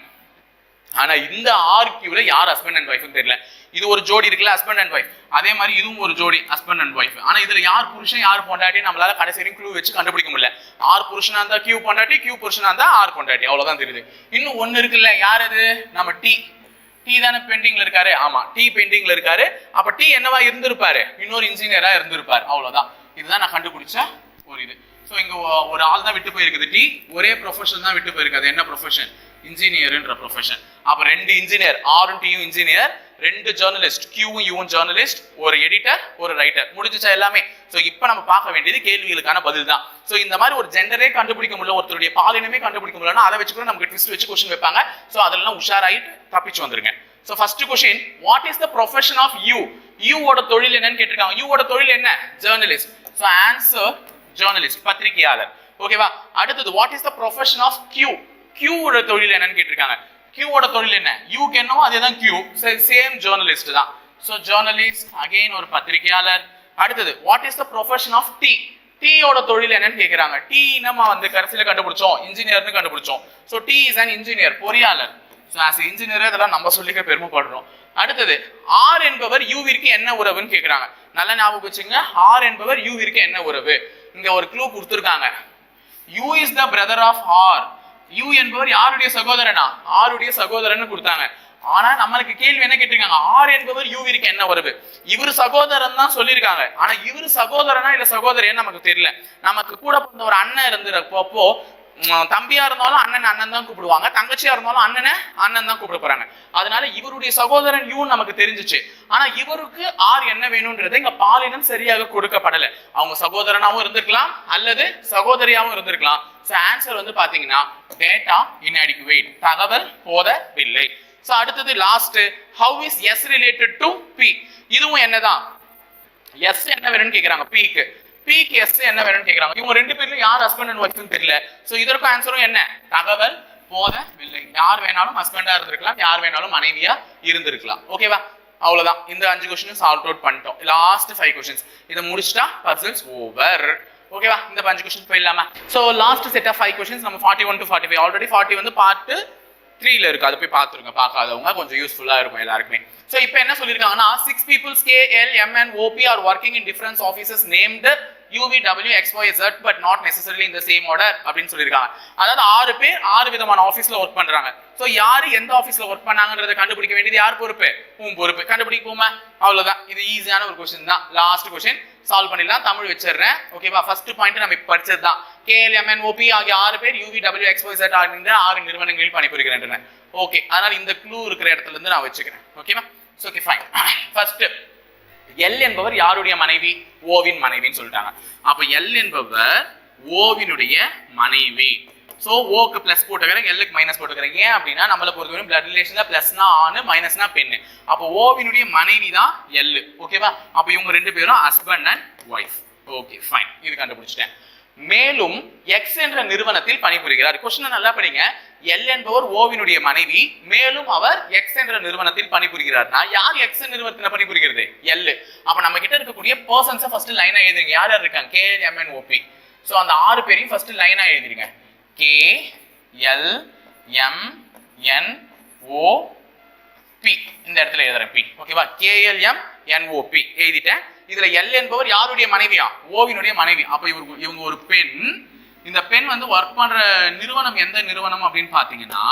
ஆனா இந்த ஆர்கியூல யார் ஹஸ்பண்ட் அண்ட் ஒய்ஃப்னு தெரியல. இது ஒரு ஜோடி இருக்குல்ல ஹஸ்பண்ட் அண்ட் ஒய்ஃப் அதே மாதிரி இதுவும் ஒரு ஜோடி ஹஸ்பண்ட் அண்ட் ஒய்ஃப் ஆனா இதுல யார் புருஷன் யார் பொண்டாட்டி நம்மளால கடைசி வரைக்கும் க்ளூ வச்சு கண்டுபிடிக்க முடியல. ஆர் புருஷனா இருந்தா கியூ பொண்டாட்டி கியூ புருஷனா இருந்தா ஆர் பொண்டாட்டி. அவ்வளவுதான் தெரியுது. இன்னும் ஒண்ணு இருக்குல்ல யார் அது? நம்ம டி டி தானே பெண்டிங்ல இருக்காரு. ஆமா டி பெண்டிங்ல இருக்காரு. அப்ப டி என்னவா இருந்திருப்பாரு? இன்னொரு இன்ஜினியரா இருந்திருப்பாரு. அவ்வளவுதான். இதுதான் நான் கண்டுபிடிச்ச ஒரு இது. ஸோ இங்க ஒரு ஆள் தான் விட்டு போயிருக்குது டி ஒரே ப்ரொஃபஷன் தான் விட்டு போயிருக்காது. என்ன ப்ரொஃபஷன் இன்ஜினியர்ன்ற ப்ரொஃபஷன் அப்போ ரெண்டு இன்ஜினியர் ஆர் டியும் இன்ஜினியர் ரெண்டு ஜேர்னலிஸ்ட் கியூவும் யூவும் ஜேர்னலிஸ்ட் ஒரு எடிட்டர் ஒரு ரைட்டர் முடிஞ்சுச்சா எல்லாமே? ஸோ இப்போ நம்ம பார்க்க வேண்டியது கேள்விகளுக்கான பதில் தான் ஸோ இந்த மாதிரி ஒரு ஜெண்டரே கண்டுபிடிக்க முடியல ஒருத்தருடைய பாலினமே கண்டுபிடிக்க முடியலன்னா அதை வச்சு கூட நமக்கு ட்விஸ்ட் வச்சு கொஸ்டின் வைப்பாங்க. ஸோ அதெல்லாம் உஷாராயிட்டு தப்பிச்சு வந்துருங்க. So first question what is the profession of U யூவோட தொழில் என்னன்னு கேட்டிருக்காங்க. யூவோட தொழில் என்ன? ஜேர்னலிஸ்ட் ஸோ ஆன்சர் ஜேர்னலிஸ்ட் பத்திரிகையாளர். ஓகேவா அடுத்தது what is the profession of Q கியூவோட தொழில் என்னன்னு கேட்டிருக்காங்க. கியூவோட தொழில் என்ன? யூக்கு என்னவோ அதே தான் கியூ சேம் ஜேர்னலிஸ்ட் தான். ஸோ ஜேர்னலிஸ்ட் அகைன் ஒரு பத்திரிகையாளர். அடுத்தது what is the profession of T டீயோட தொழில் என்னன்னு கேக்குறாங்க டீ நம்ம வந்து கடைசியில் கண்டுபிடிச்சோம். இன்ஜினியர்னு கண்டுபிடிச்சோம். So T is an engineer பொறியாளர். ஸோ ஆஸ் இன்ஜினியர் இதெல்லாம் நம்ம சொல்லிக்க பெருமைப்படுறோம். அடுத்தது ஆர் என்பவர் யூவிற்கு என்ன உறவுன்னு கேட்குறாங்க. நல்ல ஞாபகம் வச்சுங்க. ஆர் என்பவர் யூவிற்கு என்ன உறவு? இங்க ஒரு க்ளூ கொடுத்துருக்காங்க. U is the brother of R U என்பவர் யாருடைய சகோதரனா? ஆருடைய சகோதரன்னு கொடுத்தாங்க. ஆனா நம்மளுக்கு கேள்வி என்ன கேட்டிருக்காங்க? ஆர் என்பவர் யூவிற்கு என்ன உறவு இவர் சகோதரன் தான் சொல்லியிருக்காங்க. ஆனா இவர் சகோதரனா இல்ல சகோதரன் நமக்கு தெரியல. நமக்கு கூட பிறந்த ஒரு அண்ணன் இருந்திருப்போ உம், தம்பியா இருந்தாலும் அண்ணன் அண்ணன் தான் கூப்பிடுவாங்க. தங்கச்சியா இருந்தாலும் அண்ணனை அண்ணன் தான் கூப்பிட போறாங்க. அதனால இவருடைய சகோதரன் யூ நமக்கு தெரிஞ்சுச்சு. ஆனா இவருக்கு ஆர் என்ன வேணும்ன்றது இங்க பாலினம் சரியாக கொடுக்கப்படல. அவங்க சகோதரனாவும் இருந்திருக்கலாம் அல்லது சகோதரியாவும் இருந்திருக்கலாம். சோ ஆன்சர் வந்து பாத்தீங்கன்னா டேட்டா inadequate தகவல் போதவில்லை. சோ அடுத்தது last how is S related to P இதுவும் என்னதான்? எஸ் என்ன வேணும்னு கேக்குறாங்க பிக்கு பீக்கு எஸ் என்ன வேணும்னு கேக்குறாங்க. இவங்க ரெண்டு பேர்ல யார் ஹஸ்பண்ட் அண்ட் ஒய்ஃப்னு தெரியல. சோ இதற்கும் ஆன்சரும் என்ன? தகவல் போதவில்லை யார் வேணாலும் ஹஸ்பண்டா இருந்திருக்கலாம். யார் வேணாலும் மனைவியா இருந்திருக்கலாம். ஓகேவா அவ்வளவுதான். இந்த அஞ்சு கொஸ்டின் சால்வ் அவுட் பண்ணிட்டோம். லாஸ்ட் ஃபைவ் கொஸ்டின்ஸ் இதை முடிச்சிட்டா பர்சன்ஸ் ஓவர் ஓகேவா இந்த அஞ்சு கொஸ்டின் போயிடலாமா? So last set of five questions நம்ம forty one to forty five already forty வந்து பார்ட்டு த்ரீல இருக்கு. அதை போய் பார்த்துருங்க. பார்க்காதவங்க கொஞ்சம் யூஸ்ஃபுல்லா இருக்கும் எல்லாருக்குமே. சோ இப்போ என்ன சொல்லியிருக்காங்கன்னா six peoples K L M and O P are working in difference offices named UVW XYZ but not necessarily இந்த சேம் ஆர்டர் அப்படின்னு சொல்லியிருக்காங்க. அதாவது ஆறு பேர் ஆறு விதமான ஆஃபீஸில் ஒர்க் பண்றாங்க. ஸோ யாரு எந்த ஆஃபீஸ்ல ஒர்க் பண்ணாங்கன்றத கண்டுபிடிக்க வேண்டியது யார் பொறுப்பு? உன் பொறுப்பு. கண்டுபிடிக்க அவ்வளோதான் இது ஈஸியான ஒரு கொஸ்டின் தான். லாஸ்ட் கொஸ்டின் சால்வ் பண்ணிடலாம். தமிழ் வச்சிடுறேன். ஓகேவா ஃபர்ஸ்ட் பாயிண்ட் நம்ம இப்போ படிச்சது தான் கேஎல்எம்என் ஓபி ஆகிய ஆறு பேர் யூவிடபிள்யூ எக்ஸ்ஒய்செட் ஆகின்ற ஆறு நிறுவனங்களில் பணிபுரிகிறேன் ஓகே அதனால இந்த க்ளூ இருக்கிற இடத்துல இருந்து நான் வச்சுக்கிறேன். ஓகேவா ஓகே ஃபைன் ஃபர்ஸ்ட் எல் என்பவர் யாருடைய மனைவி? ஓவின் மனைவின்னு சொல்லிட்டாங்க. அப்ப எல் என்பவர் ஓவினுடைய மனைவி. சோ ஓக்கு பிளஸ் போட்டுக்கிறேன் எல்லுக்கு மைனஸ் போட்டுக்கிறேன். ஏன் அப்படின்னா நம்மளை பொறுத்தவரைக்கும் பிளட் ரிலேஷன்ல பிளஸ்னா ஆணு மைனஸ்னா பெண்ணு. அப்போ ஓவினுடைய மனைவி தான் எல்லு ஓகேவா அப்போ இவங்க ரெண்டு பேரும் husband and wife okay fine இது கண்டுபிடிச்சிட்டேன். மேலும் எக்ஸ் என்ற நிறுவனத்தில் பணிபுரிகிறார். கொஸ்டின் நல்லா படிங்க. எல் என்பவர் ஓவினுடைய மனைவி மேலும் அவர் எக்ஸ் என்ற நிறுவனத்தில் பணிபுரிகிறார்னா யார் எக்ஸ் நிறுவனத்தில் பணிபுரிகிறது? எல் அப்ப நம்ம கிட்ட இருக்கக்கூடிய பர்சன்ஸை ஃபர்ஸ்ட் லைனா எழுதுங்க. யார் யார் இருக்காங்க? K M N O P so அந்த ஆறு பேரையும் ஃபர்ஸ்ட் லைனா எழுதிருங்க. K L M N O P இந்த இடத்துல எழுதுறேன் பி ஓகேவா கேஎல்எம் என்ஓபி எழுதிட்டேன். இதுல எல் என்பவர் யாருடைய மனைவியா? ஓவினுடைய மனைவி. அப்ப இவங்க இவங்க ஒரு பெண். இந்த பெண் வந்து ஒர்க் பண்ற நிறுவனம் எந்த நிறுவனம் அப்படின்னு பாத்தீங்கன்னா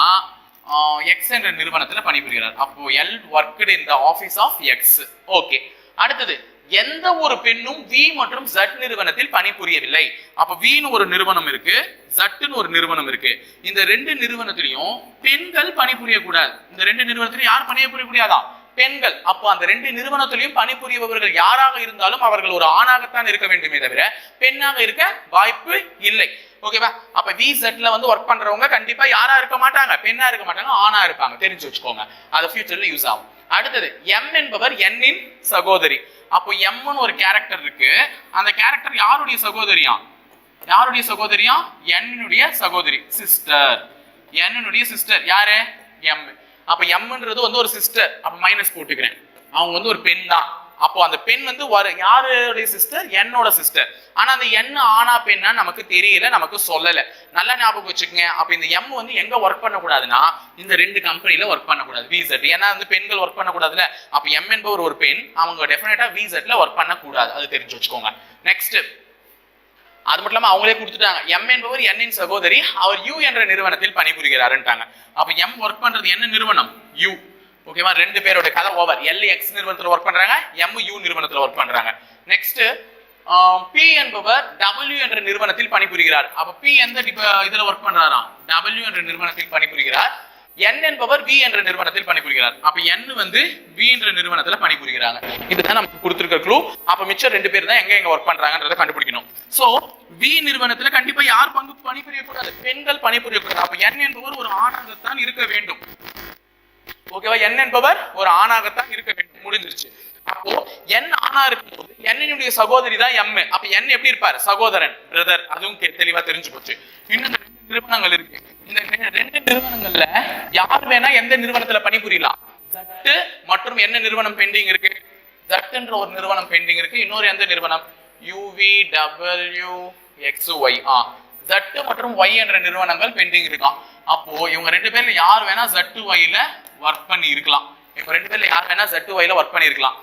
எக்ஸ் என்ற நிறுவனத்துல பணிபுரிகிறார். அப்போ L worked in the office of X okay அடுத்தது எந்த ஒரு பெண்ணும் வி மற்றும் ஜட் நிறுவனத்தில் பணிபுரியவில்லை. அப்ப வின்னு ஒரு நிறுவனம் இருக்கு ஜட்டுன்னு ஒரு நிறுவனம் இருக்கு. இந்த ரெண்டு நிறுவனத்திலையும் பெண்கள் பணிபுரியக்கூடாது. இந்த ரெண்டு நிறுவனத்திலையும் யார் பணிபுரிய கூடாதா பெண்கள். அப்போ அந்த ரெண்டு நிறுவனத்திலையும் பணிபுரியவர்கள் யாராக இருந்தாலும் அவர்கள் ஒரு ஆணாகத்தான் இருக்க வேண்டுமே தவிர பெண்ணாக இருக்க வாய்ப்பு இல்லை. ஓகேவா அப்ப வி செட்ல வந்து ஒர்க் பண்றவங்க கண்டிப்பா யாரா இருக்க மாட்டாங்க. பெண்ணா இருக்க மாட்டாங்க ஆணா இருப்பாங்க. தெரிஞ்சு வச்சுக்கோங்க. அது ஃபியூச்சர்ல யூஸ் ஆகும். அடுத்தது எம் என்பவர் எண்ணின் சகோதரி. அப்போ எம்னு ஒரு கேரக்டர் இருக்கு. அந்த கேரக்டர் யாருடைய சகோதரியா? யாருடைய சகோதரியா? என்னுடைய சகோதரி சிஸ்டர் என்னுடைய சிஸ்டர் யாரு? எம் அப்ப எம்ன்றது வந்து ஒரு சிஸ்டர் அப்ப மைனஸ் போட்டுக்கிறேன். அவங்க வந்து ஒரு பெண் தான். அப்போ அந்த பெண் வந்து வர யாருடைய சிஸ்டர் என்னோட சிஸ்டர் ஆனா அந்த எண் ஆனா பெண்ணா நமக்கு தெரியல நமக்கு சொல்லல. நல்லா ஞாபகம் வச்சுக்கோங்க. அப்ப இந்த எம் வந்து எங்க ஒர்க் பண்ணக்கூடாதுன்னா இந்த ரெண்டு கம்பெனில ஒர்க் பண்ணக்கூடாது. விசெட் ஏன்னா வந்து பெண்கள் ஒர்க் பண்ணக்கூடாதுல அப்ப எம் என்பவர் ஒரு பெண். அவங்க டெஃபினட்டா விசெட்ல ஒர்க் பண்ணக்கூடாது. அது தெரிஞ்சு வச்சுக்கோங்க. நெக்ஸ்ட் அது மட்டும் இல்லாம அவங்களே கொடுத்துட்டாங்க. எம் என்பவர் என்னின் சகோதரி. அவர் யூ என்ற நிறுவனத்தில் பணிபுரிகிறாருன்ட்டாங்க. அப்ப எம் ஒர்க் பண்றது என்ன நிறுவனம்? யூ ஓகேவா ரெண்டு பேரோட கதை ஓவர் எல் எக்ஸ் நிறுவனத்துல ஒர்க் பண்றாங்க எம் யூ நிறுவனத்துல ஒர்க் பண்றாங்க. நெக்ஸ்ட் பி என்பவர் டபிள்யூ என்ற நிறுவனத்தில் பணிபுரிகிறார். அப்ப பி எந்த இதில் இதுல ஒர்க் பண்றாராம்? டபிள்யூ என்ற நிறுவனத்தில் பணிபுரிகிறார். என் என்பவர் வி என்ற நிறுவனத்தில் பணிபுரிகிறார். அப்ப என் வந்து வி என்ற நிறுவனத்துல பணிபுரிகிறாங்க. இதுதான் நமக்கு கொடுத்துருக்க க்ளூ அப்ப மிச்சம் ரெண்டு பேர் தான் எங்க எங்க ஒர்க் பண்றாங்கன்றத கண்டுபிடிக்கணும். சோ வி நிறுவனத்துல கண்டிப்பா யார் பங்கு பணிபுரியக்கூடாது? பெண்கள் பணிபுரியக்கூடாது. அப்ப என் என்பவர் ஒரு ஆணாகத்தான் இருக்க வேண்டும். ஓகேவா என் என்பவர் ஒரு ஆணாகத்தான் இருக்க வேண்டும். முடிஞ்சிருச்சு. அப்போ என் ஆணா இருக்கும்போது n சகோதரி தான் எம் அப்ப என் எப்படி இருப்பாரு? சகோதரன் பிரதர் அதுவும் தெளிவா தெரிஞ்சு போச்சு. இன்னும் நிறுவனங்கள் இருக்கு. இந்த ரெண்டு நிறுவனங்கள்ல யார் வேணா எந்த நிறுவனத்துல பணிபுரியலாம் ஜட்டு மற்றும் என்ன நிறுவனம் பெண்டிங் இருக்கு? ஜட்டுன்ற ஒரு நிறுவனம் பெண்டிங் இருக்கு. இன்னொரு எந்த நிறுவனம்? U V W X Y ஆ ஜட்டு மற்றும் ஒய் என்ற நிறுவனங்கள் பெண்டிங் இருக்கான் அப்போ இவங்க ரெண்டு பேர்ல யார் வேணா ஜட்டு ஒய்ல ஒர்க் பண்ணி இருக்கலாம். இவங்க ரெண்டு பேர்ல யார் வேணா ஜட்டு ஒய்ல ஒர்க் பண்ணிருக்கலாம்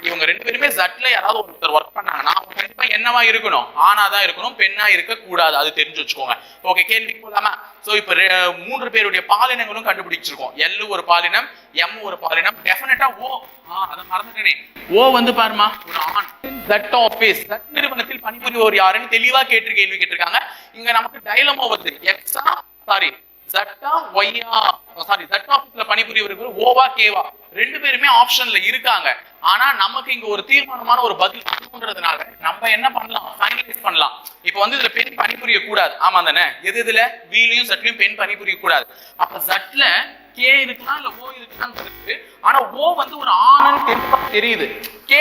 இவங்க ரெண்டு பேருமே ஜட்ல யாராவது ஒருத்தர் ஒர்க் பண்ணாங்கன்னா அவங்க கண்டிப்பா என்னவா இருக்கணும்? ஆனாதான் இருக்கணும் பெண்ணா இருக்க கூடாது அது தெரிஞ்சு வச்சுக்கோங்க. ஓகே கேள்விக்கு போலாமா? சோ இப்ப ரெ- மூன்று பேருடைய பாலினங்களும் கண்டுபிடிச்சிருக்கோம். எல் ஒரு பாலினம் எம் ஒரு பாலினம். டெஃபினட்டா ஓ ஆ அதை மறந்துட்டேனே. ஓ வந்து பாருமா ஒரு ஆண். தட் ஆபீஸ் ஜட் நிறுவனத்தில் பணிபுரிவோர் யாருன்னு தெளிவா கேட்டு கேள்வி கேட்டிருக்காங்க. இங்க நமக்கு டைலமோ வருது. எக்ஸா சாரி ஜட்டா ஒய்யா சாரி ஜட் ஆபீஸ்ல பணிபுரியவர்கள் ஓவா கேவா ரெண்டு பேருமே ஆப்ஷன்ல இருக்காங்க. ஆனா நமக்கு இங்க ஒரு தீர்மானமான ஒரு பதில் வரணுன்றதுனால நம்ம என்ன பண்ணலாம்? ஃபைனலைஸ் பண்ணலாம். இப்போ வந்து இதுல பெண் பணிபுரிய கூடாது ஆமா தானே எது இதுல? வீலையும் சட்லையும் பெண் பணிபுரிய கூடாது அப்ப ஜட்ல கே இருக்கா இல்ல ஓ இருக்கான்னு இருக்கு ஆனா ஓ வந்து ஒரு ஆணுன்னு தெளிவா தெரியுது. கே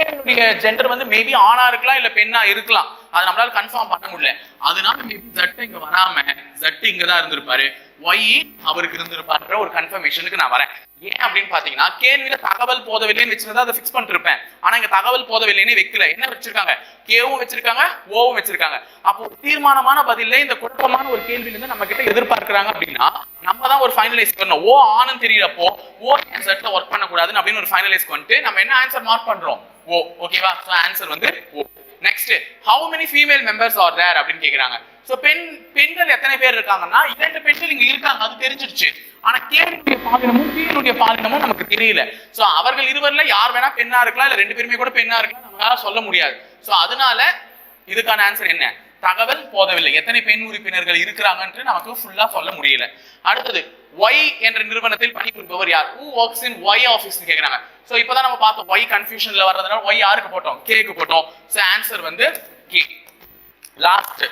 ஜெண்டர் வந்து மேபி ஆணா இருக்கலாம் இல்ல பெண்ணா இருக்கலாம். அதை நம்மளால கன்ஃபார்ம் பண்ண முடியல. அதனால மேபி ஜட்டு இங்க வராம ஜட்டு இங்கதான் இருந்திருப்பாரு. ஒய் அவருக்கு இருந்திருப்பாருன்ற ஒரு கன்ஃபர்மேஷனுக்கு நான் வரேன். ஏன் அப்படின்னு பாத்தீங்கன்னா கேள்வியில தகவல் போதவில்லைன்னு வச்சிருந்தா அதை ஃபிக்ஸ் பண்ணிருப்பேன். ஆனா இங்க தகவல் போதவில்லைன்னு வைக்கல. என்ன வச்சிருக்காங்க? கேவும் வச்சிருக்காங்க ஓவும் வச்சிருக்காங்க. அப்போ தீர்மானமான பதில இந்த குழப்பமான ஒரு கேள்வியில இருந்து நம்ம கிட்ட எதிர்பார்க்கிறாங்க அப்படின்னா நம்ம தான் ஒரு ஃபைனலைஸ் பண்ணணும். ஓ ஆனு தெரியறப்போ ஓ என் ஒர்க் பண்ணக்கூடாதுன்னு அப்படின்னு ஒரு ஃபைனலைஸ் பண்ணிட்டு நம்ம என்ன ஆன்சர் மார்க் பண்றோம்? ஓ ஓகேவா ஆன்சர் வந்து O next how many female members are there அப்படின்னு கேக்குறாங்க. ஸோ பெண் பெண்கள் எத்தனை பேர் இருக்காங்கன்னா இரண்டு பெண்கள் இங்க இருக்காங்க அது தெரிஞ்சிருச்சு. ஆனா கேளுடைய பாலினமும் கீழுடைய பாலினமும் நமக்கு தெரியல. ஸோ அவர்கள் இருவர்ல யார் வேணா பெண்ணா இருக்கலாம் இல்ல ரெண்டு பேருமே கூட பெண்ணா இருக்கலாம் நம்மளால சொல்ல முடியாது. ஸோ அதனால இதுக்கான ஆன்சர் என்ன? தகவல் போதவில்லை. எத்தனை பெண் உறுப்பினர்கள் இருக்கிறாங்கன்ட்டு நமக்கு ஃபுல்லா சொல்ல முடியல. அடுத்தது ஒய் என்ற நிறுவனத்தில் பணிபுரிபவர் யார்? Who works in Y office கேக்குறாங்க. சோ இப்பதான் நம்ம பார்த்தோம் ஒய் கன்ஃபியூஷன்ல வர்றதுனால ஒய் யாருக்கு போட்டோம்? கேக்கு போட்டோம். சோ ஆன்சர் வந்து K last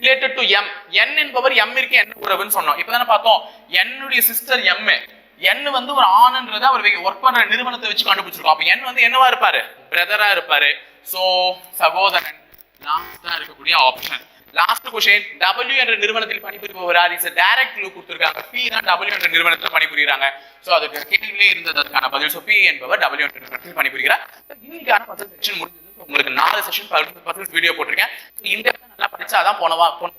related to M N என்பவர் எம் இருக்கு என்ன உறவுன்னு சொன்னோம். இப்பதானே பார்த்தோம். என்னுடைய சிஸ்டர் எம் என் வந்து ஒரு ஆணுன்றத அவர் ஒர்க் பண்ற நிறுவனத்தை வச்சு கண்டுபிடிச்சிருக்கோம். அப்ப என் வந்து என்னவா இருப்பாரு? பிரதரா இருப்பாரு. சோ சகோதரன் லாஸ்டா இருக்கக்கூடிய ஆப்ஷன் லாஸ்ட் கொஷின் டபிள்யூ என்ற நிறுவனத்தில் பணிபுரிபவர்? இஸ் டைரக்ட் க்ளூ கொடுத்துருக்காங்க. பி தான் டபிள்யூ என்ற நிறுவனத்தில் பணிபுரிகிறாங்க சோ அதுக்கு கேள்வியிலே இருந்ததற்கான பதில். ஸோ பி என்பவர் டபிள்யூ என்ற நிறுவனத்தில் பணிபுரிகிறார். இன்னைக்கான பத்து செக்ஷன் முடிஞ்சது. உங்களுக்கு நாலு செஷன் பத்து வீடியோ போட்டிருக்கேன். இந்த நல்லா நல்லா படிச்சாதான் போனவா போன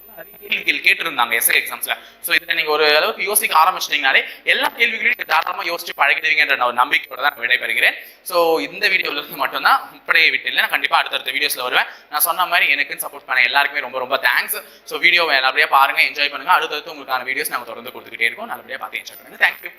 கேள்விகள் கேட்டிருந்தாங்க எஸ்ஐ எக்ஸாம்ஸ்ல ஸோ இதில் நீங்க ஒரு அளவுக்கு யோசிக்க ஆரம்பிச்சிட்டீங்கனாலே எல்லா கேள்விகளையும் தாராளமாக தாராளமா யோசிச்சு பழகிடுவீங்கன்ற ஒரு நம்பிக்கையோட தான் நான் விடைபெறுகிறேன். ஸோ இந்த வீடியோல இருந்து மட்டும்தான் இப்படியே விட்டு இல்லை நான் கண்டிப்பா அடுத்தடுத்த வீடியோஸ்ல வருவேன். நான் சொன்ன மாதிரி எனக்கு சப்போர்ட் பண்ண எல்லாருக்குமே ரொம்ப ரொம்ப தேங்க்ஸ் ஸோ வீடியோவை நல்லபடியா பாருங்க என்ஜாய் பண்ணுங்க. அடுத்தடுத்து உங்களுக்கான வீடியோஸ் நாங்கள் தொடர்ந்து கொடுத்துக்கிட்டே இருக்கோம். நல்லபடியா பார்த்து என்ஜாய் பண்ணுங்க. தேங்க்யூ